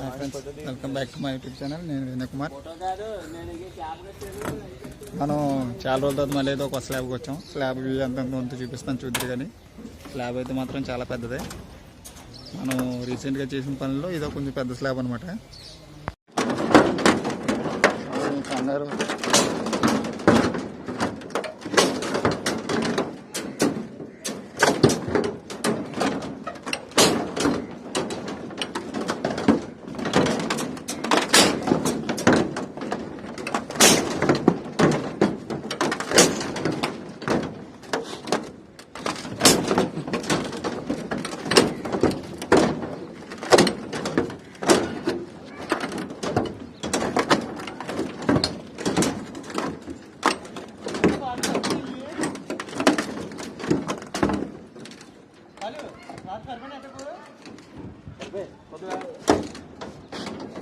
Hi friends welcome back to my YouTube channel నేను వినయ్ కుమార్ మనం చాలా రోజుల తర్వాత మళ్ళీ ఏదో ఒక స్లాబ్కి వచ్చాం. స్లాబ్ ఎంత ఉందో చూపిస్తాను చూద్దరు కానీ స్లాబ్ అయితే మాత్రం చాలా పెద్దదే. మనం రీసెంట్గా చేసిన పనుల్లో ఇదో కొంచెం పెద్ద స్లాబ్ అనమాట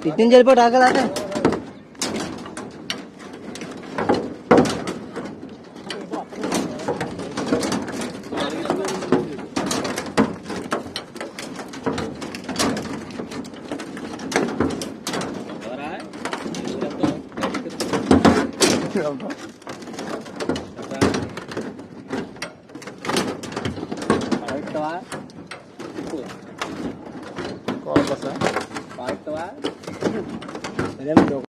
कितनी देर पर आकर आते हैं। Yeah, Tenemos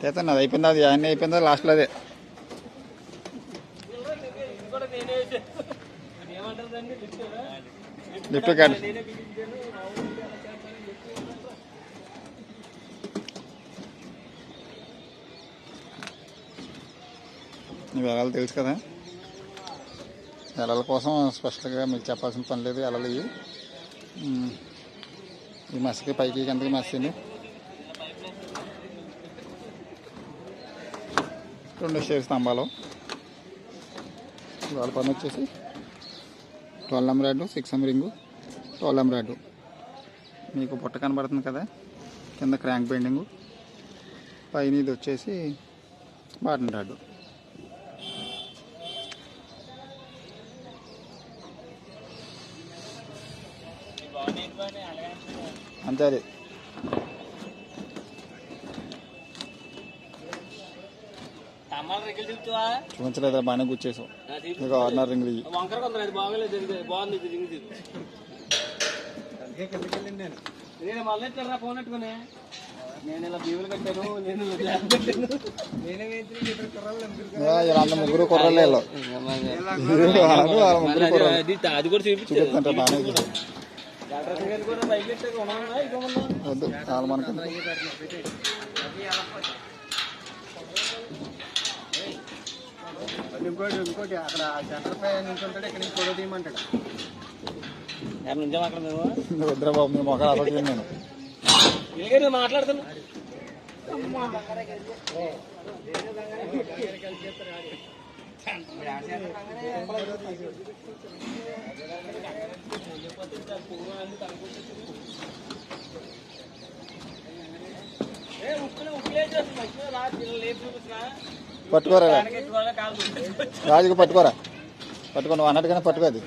చేస్తాను అది అయిపోయింది అది అన్నీ అయిపోయింది లాస్ట్లో అదే. లిఫ్ట్ కాదు. ఈ వివరాలు తెలుసు కదా. ఎలల కోసం స్పెషల్గా మీకు చెప్పాల్సిన పని లేదు ఎలలు ఇవి. ఈ మసికి పైకి కిందకి మసిని. రెండు షేర్ స్తంభాలు. వాళ్ళ పని వచ్చేసి twelve M rod six M ring twelve M rod మీకు పుట్ట కనబడుతుంది కదా? కింద క్రాంక్ బెండింగు. పైన ఇది వచ్చేసి బాటన్ రాడ్ అంతే అది. చూపించలేదు? బాగానే గుచ్చేసావు ఇక ఆర్నర్ రింగ్ ఇవి వంకర కొందరు అది బాగలేదు ఇది బాగుంది ఇది రింగ్ ఇది నేను. మళ్ళీ ఎట్లా ఫోన్ పెట్టుకుని? నేను ఇలా బీవులు కట్టాను నేను ముగ్గురు కుర్రలే వీళ్ళు. అది- కూడా బాగానే గారు కూడా బైక్ పెట్టాక ఉండమన్నా ఇక ఉన్నా వద్దు చాలా మనకి ఇంకోటి ఇంకోటి అక్కడ సెంటర్ పై నుంచి ఉంటాడు ఇక్కడ నుంచి ఫోటో తీయమంటాడు. ఎక్కడ నుంచో అక్కడ మేము? అసలు నేను. ఇలాగే మాట్లాడుతున్నా ఏ మంచిగా రా పిల్లలు లేపు చూపించిన పట్టుకోరా. రాజుకి పట్టుకోరా. పట్టుకో నువ్వు అన్నట్టుగానే పట్టుకో అది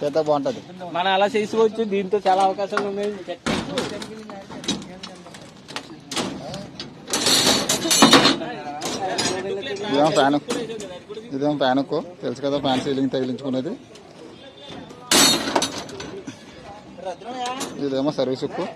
చేత బాగుంటుంది. మనం అలా చేసుకోవచ్చు దీంతో చాలా అవకాశాలు ఉన్నాయి. ఇదేమో ఫ్యాన్? ఇదేమో ఫ్యాన్ ఎక్కువ తెలుసు కదా ఫ్యాన్ సీలింగ్ తగిలించుకునేది. ఇదేమో సర్వీస్ ఎక్కువ